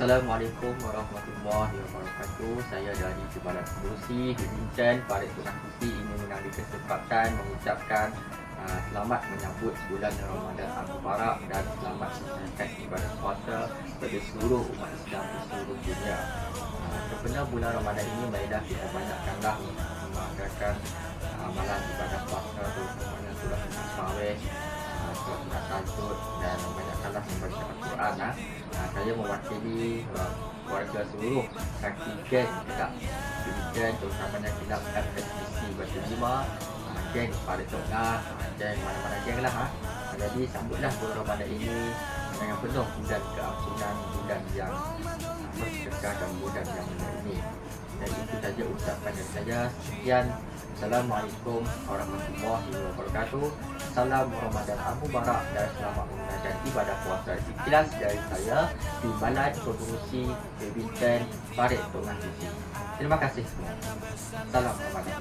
Assalamualaikum warahmatullahi wabarakatuh. Saya dari Pengurusi di Bintan Parit Tunang Kusi ini mengambil kesempatan mengucapkan uh, selamat menyambut bulan Ramadan Al-Mubarak dan selamat menunaikan ibadah puasa kepada seluruh umat Islam di seluruh dunia. Uh, Sebenarnya bulan Ramadan ini marilah kita banyakkanlah mengadakan uh, amalan ibadah puasa terutamanya surah Al-Fatihah uh, surah Al-Tahajud dan banyakkanlah membaca Al-Quran. Uh. Uh, saya mewakili warga seluruh kaki geng dekat Division terutamanya kilap FSPC Batu Lima geng pada Tengah geng mana-mana geng lah ha. Jadi sambutlah bulan Ramadan ini dengan penuh bulan keampunan bulan yang bersedekah dan bulan yang mulia ini dan itu saja ucapan dari saya sekian Assalamualaikum warahmatullahi wabarakatuh Salam Ramadan Al Mubarak dan selamat menunaikan ibadah puasa ikhlas dari saya di Balai Bintan Parit Tengah Sisi. Terima kasih semua. Salam Ramadan.